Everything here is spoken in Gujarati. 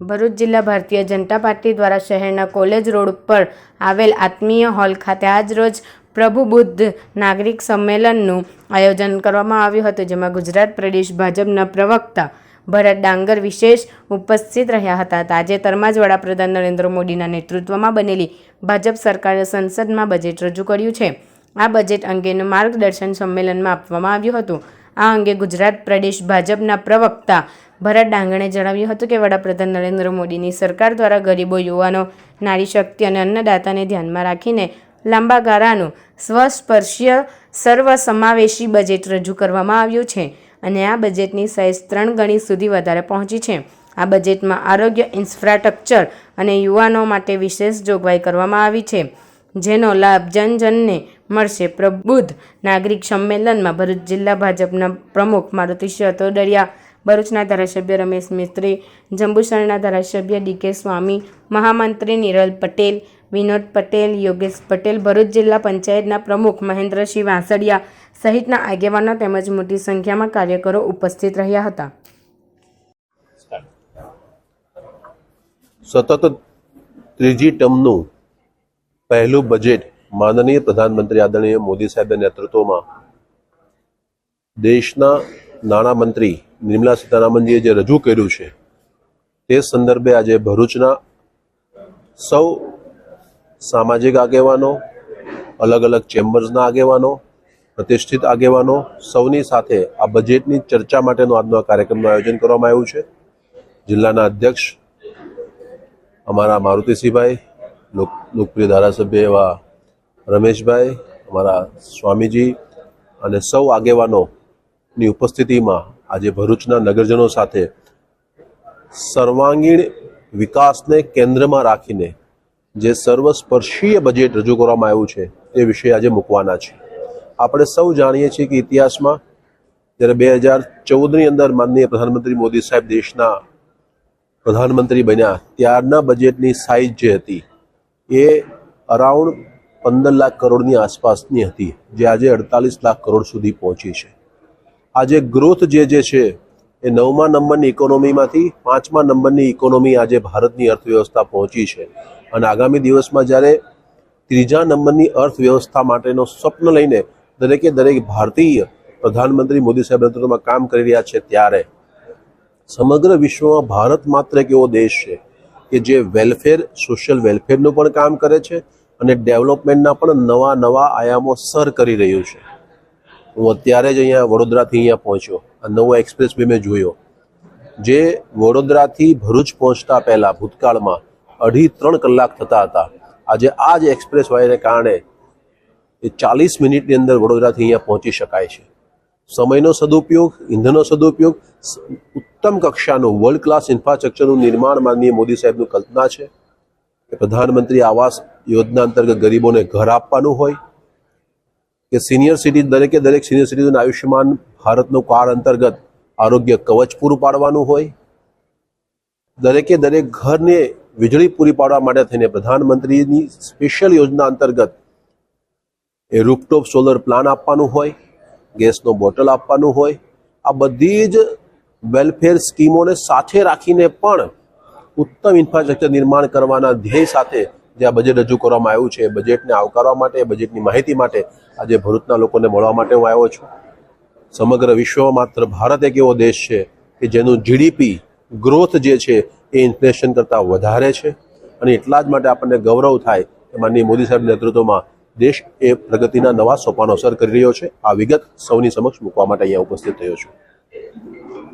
ભરૂચ જિલ્લા ભારતીય જનતા પાર્ટી દ્વારા શહેરના કોલેજ રોડ પર આવેલ આત્મીય હોલ ખાતે આજરોજ પ્રભુ બુદ્ધ નાગરિક સંમેલનનું આયોજન કરવામાં આવ્યું હતું, જેમાં ગુજરાત પ્રદેશ ભાજપના પ્રવક્તા ભરત ડાંગર વિશેષ ઉપસ્થિત રહ્યા હતા. તાજેતરમાં જ વડાપ્રધાન નરેન્દ્ર મોદીના નેતૃત્વમાં બનેલી ભાજપ સરકારે સંસદમાં બજેટ રજૂ કર્યું છે. આ બજેટ અંગેનું માર્ગદર્શન સંમેલનમાં આપવામાં આવ્યું હતું. આ અંગે ગુજરાત પ્રદેશ ભાજપના પ્રવક્તા ભરત ડાંગણે જણાવ્યું હતું કે વડાપ્રધાન નરેન્દ્ર મોદીની સરકાર દ્વારા ગરીબો, યુવાનો, નારી શક્તિ અને અન્નદાતાને ધ્યાનમાં રાખીને લાંબા ગાળાનું સ્વસ્પર્શીય સર્વસમાવેશી બજેટ રજૂ કરવામાં આવ્યું છે અને આ બજેટની સાઇઝ ત્રણ ગણી સુધી વધારે પહોંચી છે. આ બજેટમાં આરોગ્ય ઇન્ફ્રાસ્ટ્રક્ચર અને યુવાનો માટે વિશેષ જોગવાઈ કરવામાં આવી છે, જેનો લાભ જનજનને મળશે. પ્રબુદ્ધ નાગરિક સંમેલનમાં ભરૂચ જિલ્લા ભાજપના પ્રમુખ મારુતિ તોડરિયા ભરૂચના ધારાસભ્ય રમેશ મિસ્ત્રી, જંબુસરના ધારાસભ્ય ડીકે સ્વામી, મહામંત્રી નિરલ પટેલ, વિનોદ પટેલ, યોગેશ પટેલ, ભરૂચ જિલ્લા પંચાયતના પ્રમુખ મહેન્દ્રસિંહ વાંસળિયા સહિતના આગેવાનો તેમજ મોટી સંખ્યામાં કાર્યકરો ઉપસ્થિત રહ્યા હતા. સતત ત્રીજી ટર્મનું પહેલું બજેટ માનનીય પ્રધાનમંત્રી આદરણીય મોદી સાહેબના નેતૃત્વમાં દેશના નાણામંત્રી નિર્મલા સીતારામનજીએ જે રજૂ કર્યું છે, તે સંદર્ભે આજે ભરૂચના સૌ સામાજિક આગેવાનો, અલગ અલગ ચેમ્બર્સના આગેવાનો, પ્રતિષ્ઠિત આગેવાનો, સૌની સાથે આ બજેટની ચર્ચા માટેનો આજનો આ કાર્યક્રમનું આયોજન કરવામાં આવ્યું છે. જિલ્લાના અધ્યક્ષ અમારા મારુતિસિંહભાઈ, લોક, લોકપ્રિય ધારાસભ્ય એવા રમેશભાઈ, અમારા સ્વામીજી અને સૌ આગેવાનોની ઉપસ્થિતિમાં આજે ભરૂચના નગરજનો સાથે સર્વાંગીણ વિકાસને કેન્દ્રમાં રાખીને જે સર્વસ્પર્શીય બજેટ રજૂ કરવામાં આવ્યું છે તે વિષય આજે મૂકવાના છે. આપણે સૌ જાણીએ છીએ કે ઇતિહાસમાં જ્યારે બે હજાર ચૌદની અંદર માનનીય પ્રધાનમંત્રી મોદી સાહેબ દેશના પ્રધાનમંત્રી બન્યા, ત્યારના બજેટની સાઇઝ જે હતી, એ અરાઉન્ડ પંદર લાખ કરોડની આસપાસની હતી, જે આજે અડતાલીસ લાખ કરોડ સુધી પહોંચી છે. આજે ગ્રોથ જે જે છે, એ નવમા નંબરની ઇકોનોમીમાંથી પાંચમા નંબરની ઇકોનોમી આજે ભારતની અર્થવ્યવસ્થા પહોંચી છે. અને આગામી દિવસમાં જ્યારે ત્રીજા નંબરની અર્થવ્યવસ્થા માટેનો સ્વપ્ન લઈને દરેકે દરેક ભારતીય પ્રધાનમંત્રી મોદી સાહેબ નેતૃત્વમાં કામ કરી રહ્યા છે ત્યારે સમગ્ર વિશ્વમાં ભારત માત્ર એક એવો દેશ છે કે જે વેલફેર સોશિયલ વેલફેરનું પણ કામ કરે છે અને ડેવલપમેન્ટના પણ નવા નવા આયામો સર કરી રહ્યું છે. હું અત્યારે જ અહીંયા વડોદરાથી અહીંયા પહોંચ્યો. આ નવો એક્સપ્રેસ વે મેં જોયો. જે વડોદરાથી ભરૂચ પહોંચતા પહેલાં, ભૂતકાળમાં, અઢી ત્રણ કલાક થતા હતા. આજે આ જ એક્સપ્રેસ વાયને કારણે એ ચાલીસ મિનિટની અંદર વડોદરાથી અહીંયા પહોંચી શકાય છે. સમયનો સદુપયોગ, ઈંધણનો સદુપયોગ ઉત્તમ કક્ષાનું વર્લ્ડ ક્લાસ ઇન્ફ્રાસ્ટ્રક્ચરનું નિર્માણ માનનીય મોદી સાહેબનું કલ્પના છે કે પ્રધાનમંત્રી આવાસ યોજના અંતર્ગત ગરીબોને ઘર આપવાનું હોય કે સિનિયર સિટી દરેકે દરેક સિનિયર સિટીઝન આયુષ્યમાન ભારતનું કાર્ડ અંતર્ગત આરોગ્ય કવચ પૂરું પાડવાનું હોય. દરેકે દરેક ઘરને વીજળી પૂરી પાડવા માટે થઈને પ્રધાનમંત્રીની સ્પેશિયલ યોજના અંતર્ગત એ રૂપટોપ સોલર પ્લાન આપવાનું હોય, ગેસનો બોટલ આપવાનું હોય. આ બધી જ વેલફેર સ્કીમોને સાથે રાખીને પણ ઉત્તમ ઇન્ફ્રાસ્ટ્રક્ચર નિર્માણ કરવાના ધ્યેય સાથે જે આ બજેટ રજૂ કરવામાં આવ્યું છે બજેટને આવકારવા માટે બજેટની માહિતી માટે આજે ભરૂચના લોકોને મળવા માટે હું આવ્યો છું. સમગ્ર વિશ્વમાં માત્ર ભારત એક એવો દેશ છે કે જેનું જીડીપી ગ્રોથ જે છે એ ઇન્ફ્લેશન કરતાં વધારે છે અને એટલા જ માટે આપણને ગૌરવ થાય કે માનનીય મોદી સાહેબ નેતૃત્વમાં દેશ એ પ્રગતિના નવા સોપાનો અસર કરી રહ્યો છે. આ વિગત સૌની સમક્ષ મૂકવા માટે અહીંયા ઉપસ્થિત થયો છું.